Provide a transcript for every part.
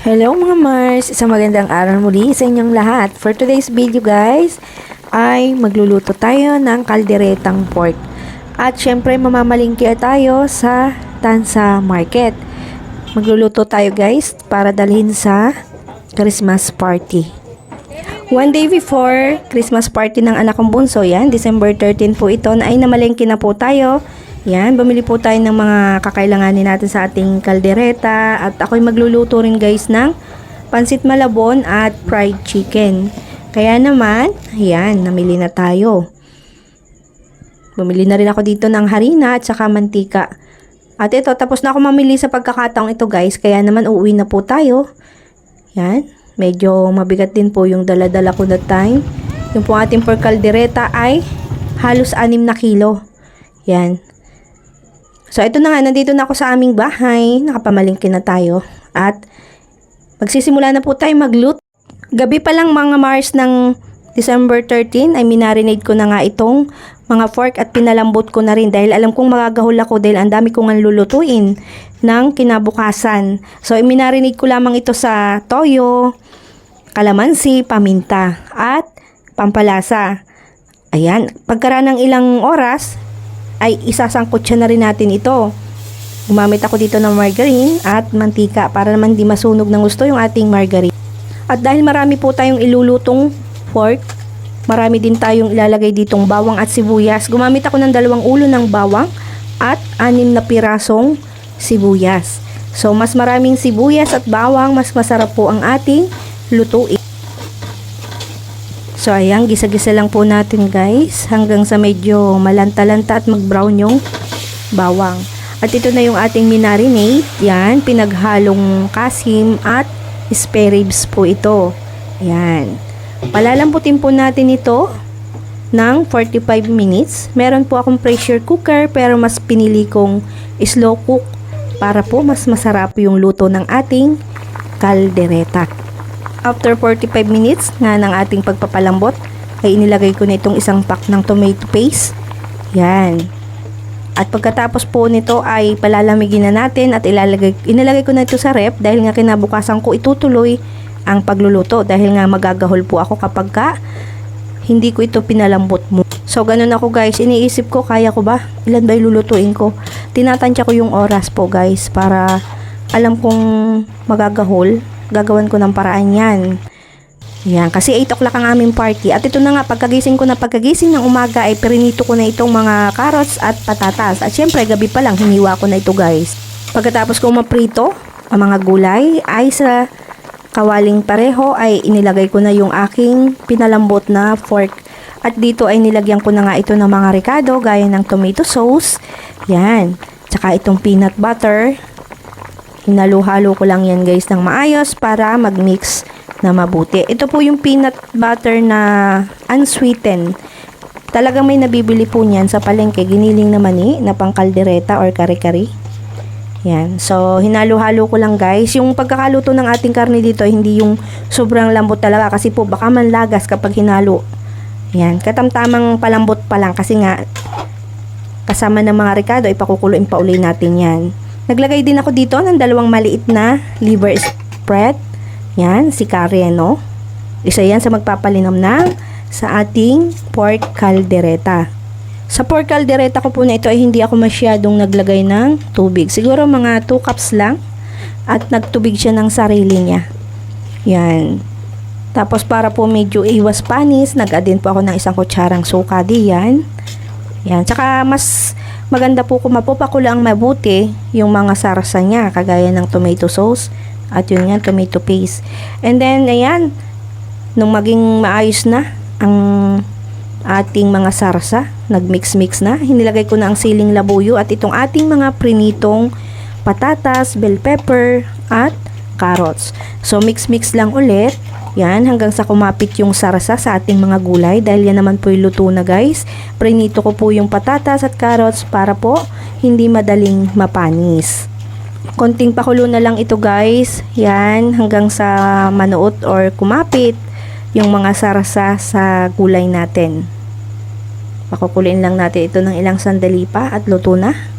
Hello mga Mars! Isang magandang araw muli sa inyong lahat. For today's video guys, ay magluluto tayo ng kalderetang pork. At syempre mamamalingki tayo sa Tansa Market. Magluluto tayo guys para dalhin sa Christmas party. One day before Christmas party ng anak kong bunso, yan, December 13 po ito, na ay namalengke na po tayo. Yan, bumili po tayo ng mga kakailanganin natin sa ating kaldereta. At ako'y magluluto rin guys ng pansit malabon at fried chicken. Kaya naman, yan, namili na tayo. Bumili na rin ako dito ng harina at saka mantika. At ito, tapos na ako mamili sa pagkakataong ito guys, kaya naman uuwi na po tayo. Yan, medyo mabigat din po yung dala-dala ko that time. Yung po ating per kaldereta ay halos 6 na kilo. Yan. So, ito na nga, nandito na ako sa aming bahay. Nakapamalingkin na tayo. At, magsisimula na po tayo magluto. Gabi pa lang mga Mars ng December 13 ay minarinade ko na nga itong mga fork at pinalambot ko na rin dahil alam kong magagahol ako dahil ang dami kong lulutuin ng kinabukasan. So, minarinade ko lamang ito sa toyo, kalamansi, paminta, at pampalasa. Ayan, pagkaraan ng ilang oras, ay isasangkot siya na rin natin ito. Gumamit ako dito ng margarine at mantika para naman di masunog ng gusto yung ating margarine. At dahil marami po tayong ilulutong pork, marami din tayong ilalagay ditong bawang at sibuyas. Gumamit ako ng dalawang ulo ng bawang at anim na pirasong sibuyas. So, mas maraming sibuyas at bawang, mas masarap po ang ating lutuin. So, ayan, gisa-gisa lang po natin guys hanggang sa medyo malanta-lanta at mag-brown yung bawang. At ito na yung ating minarinate. Yan, pinaghalong kasim at spare ribs po ito. Yan. Palalambutin po natin ito ng 45 minutes. Meron po akong pressure cooker pero mas pinili kong slow cook para po mas masarap yung luto ng ating kaldereta. After 45 minutes nga ng ating pagpapalambot, ay inilagay ko na itong isang pack ng tomato paste. Yan. At pagkatapos po nito ay palalamigin na natin at ilalagay, inilagay ko na ito sa rep dahil nga kinabukasan ko itutuloy ang pagluluto dahil nga magagahol po ako kapag ka hindi ko ito pinalambot mo. So, ganun ako guys. Iniisip ko, kaya ko ba? Ilan ba lulutuin ko? Tinatansya ko yung oras po guys para alam kong magagahol gagawan ko ng paraan yan. Yan, kasi 8 o'clock ang aming party. At ito na nga, pagkagising ko na pagkagising ng umaga ay perinito ko na itong mga carrots at patatas. At syempre, gabi pa lang, hiniwa ko na ito guys. Pagkatapos ko maprito, ang mga gulay ay sa kawaling pareho ay inilagay ko na yung aking pinalambot na fork. At dito ay nilagyan ko na nga ito ng mga ricado gaya ng tomato sauce. Yan. Tsaka itong peanut butter. Hinalo-halo ko lang yan guys ng maayos para mag-mix na mabuti. Ito po yung peanut butter na unsweetened. Talagang may nabibili po niyan sa palengke. Giniling naman eh, na pang kaldereta or kare-kare. Yan. So, hinalo-halo ko lang guys. Yung pagkakaluto ng ating karne dito, hindi yung sobrang lambot talaga. Kasi po, baka manlagas kapag hinalo. Yan. Katamtamang palambot pa lang. Kasi nga, kasama ng mga ricado, ipakukuloyin pa uli natin yan. Naglagay din ako dito ng dalawang maliit na liver spread. Yan, si Carreno. Isa yan sa magpapalinom ng sa ating pork caldereta. Sa pork caldereta ko po na ito ay hindi ako masyadong naglagay ng tubig. Siguro mga 2 cups lang. At nagtubig siya ng sarili niya. Yan. Tapos para po medyo iwas panis, nag-add po ako ng isang kutsarang suka diyan. Yan. Tsaka mas maganda po kung mapupakulo ang mabuti yung mga sarsa niya, kagaya ng tomato sauce at yun nga, tomato paste. And then, ayan, nung maging maayos na ang ating mga sarsa, nagmix-mix na, hinilagay ko na ang siling labuyo at itong ating mga prinitong patatas, bell pepper, at carrots. So, mix-mix lang ulit. Yan, hanggang sa kumapit yung sarsa sa ating mga gulay. Dahil yan naman po yung luto na guys. Prinito ko po yung patatas at carrots para po hindi madaling mapanis. Konting pakulo na lang ito guys. Yan, hanggang sa manuot or kumapit yung mga sarsa sa gulay natin. Pakukulin lang natin ito ng ilang sandali pa at luto na.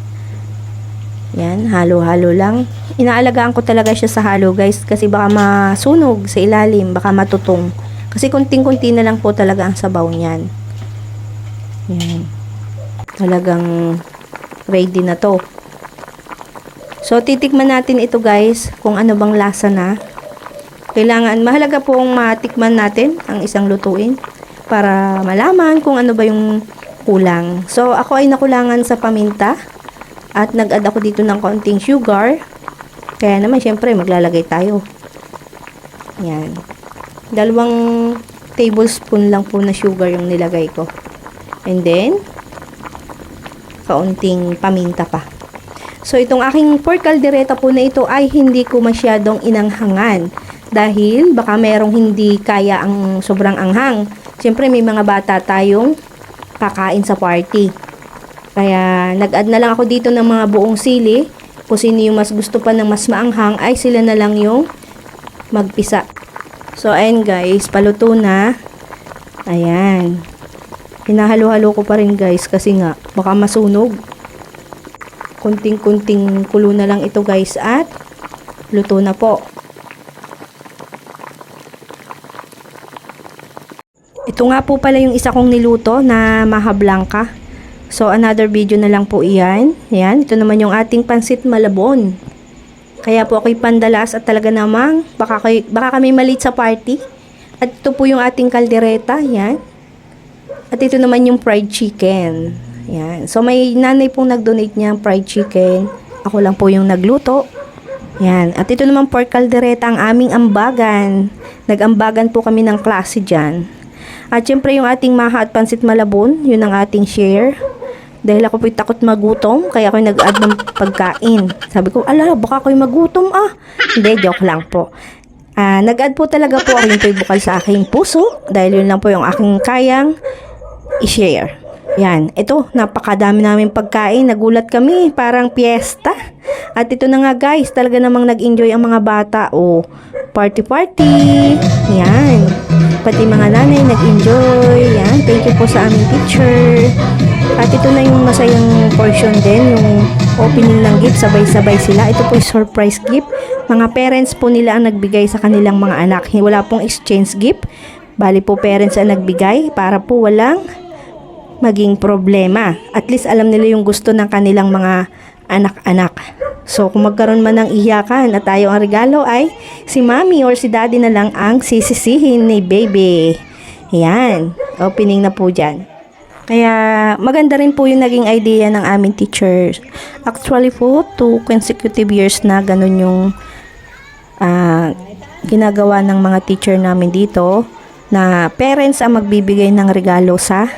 Yan, halo-halo lang. Inaalagaan ko talaga siya sa halo guys kasi baka masunog sa ilalim, baka matutong. Kasi kunting-kunti na lang po talaga ang sabaw niyan. Yan. Talagang ready na to. So, titikman natin ito guys kung ano bang lasa na. Kailangan, mahalaga pong matikman natin ang isang lutuin para malaman kung ano ba yung kulang. So, ako ay nakulangan sa paminta at nag-add ako dito ng konting sugar. Kaya naman, syempre, maglalagay tayo. Yan. Dalawang tablespoon lang po na sugar yung nilagay ko. And then, kaunting paminta pa. So, itong aking pork caldereta po na ito ay hindi ko masyadong inanghangan. Dahil baka merong hindi kaya ang sobrang anghang. Siyempre, may mga bata tayong kakain sa party. Kaya, nag-add na lang ako dito ng mga buong sili. Kung sino yung mas gusto pa ng mas maanghang, ay sila na lang yung magpisa. So, ayan guys, paluto na. Ayan. Hinahalo-halo ko pa rin guys kasi nga, baka masunog. Kunting-kunting kulo na lang ito guys at luto na po. Ito nga po pala yung isa kong niluto na maha blanca. So, another video na lang po iyan. Ayan, ito naman yung ating pansit malabon. Kaya po ako'y pandalas at talaga namang baka, kayo, baka kami malit sa party. At ito po yung ating kaldereta. Yan. At ito naman yung fried chicken. Yan. So may nanay pong nag-donate niya fried chicken. Ako lang po yung nagluto. Yan. At ito naman pork caldereta ang aming ambagan. Nag-ambagan po kami ng klase dyan. At syempre yung ating maha at pansit malabon, yun ang ating share. Dahil ako po'y takot magutom, kaya ako'y nag-add ng pagkain. Sabi ko, ala, baka ako'y magutom ah. Hindi, joke lang po. Ah, nag-add po talaga po ako yung po'y bukal sa aking puso. Dahil yun lang po yung aking kayang i-share. Yan, ito, napakadami namin pagkain. Nagulat kami, parang piyesta. At ito na nga guys, talaga namang nag-enjoy ang mga bata. O, party-party. Yan. Pati mga nanay nag-enjoy. Yan, thank you po sa aming teacher. Ito na yung masayang portion din, yung opening ng gift, sabay-sabay sila. Ito po yung surprise gift. Mga parents po nila ang nagbigay sa kanilang mga anak. Wala pong exchange gift. Bali po parents ang nagbigay para po walang maging problema. At least alam nila yung gusto ng kanilang mga anak-anak. So, kung magkaroon man ng iyakan at tayo ang regalo ay si mommy or si daddy na lang ang sisisihin ni baby. Yan. Opening na po dyan. Kaya maganda rin po yung naging idea ng aming teachers. Actually po, two consecutive years na ganun yung ah, ginagawa ng mga teacher namin dito na parents ang magbibigay ng regalo sa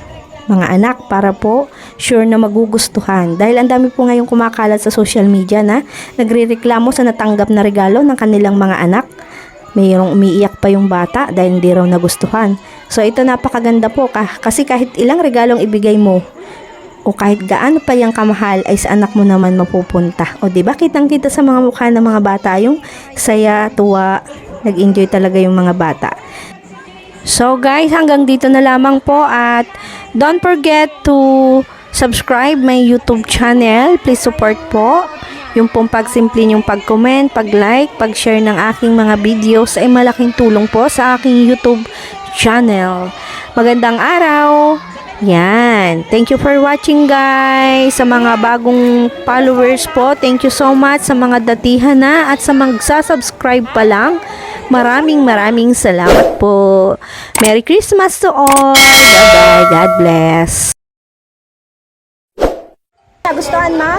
mga anak para po sure na magugustuhan. Dahil ang dami po ngayong kumakalat sa social media na nagrereklamo sa natanggap na regalo ng kanilang mga anak. Mayroong umiiyak pa yung bata dahil hindi raw nagustuhan. So ito napakaganda po ka- kasi kahit ilang regalong ibigay mo o kahit gaano pa yung kamahal ay sa anak mo naman mapupunta. O di ba kitang kita sa mga mukha ng mga bata yung saya, tuwa, nag-enjoy talaga yung mga bata. So guys, hanggang dito na lamang po at don't forget to subscribe my YouTube channel. Please support po. Yung pong pagsimple yung pag-comment, pag-like, pag-share ng aking mga videos ay malaking tulong po sa aking YouTube channel. Magandang araw! Yan. Thank you for watching guys. Sa mga bagong followers po, thank you so much sa mga datihan na at sa magsasubscribe pa lang. Maraming maraming salamat po. Merry Christmas to all. Bye-bye. God bless. Gustuhan mo?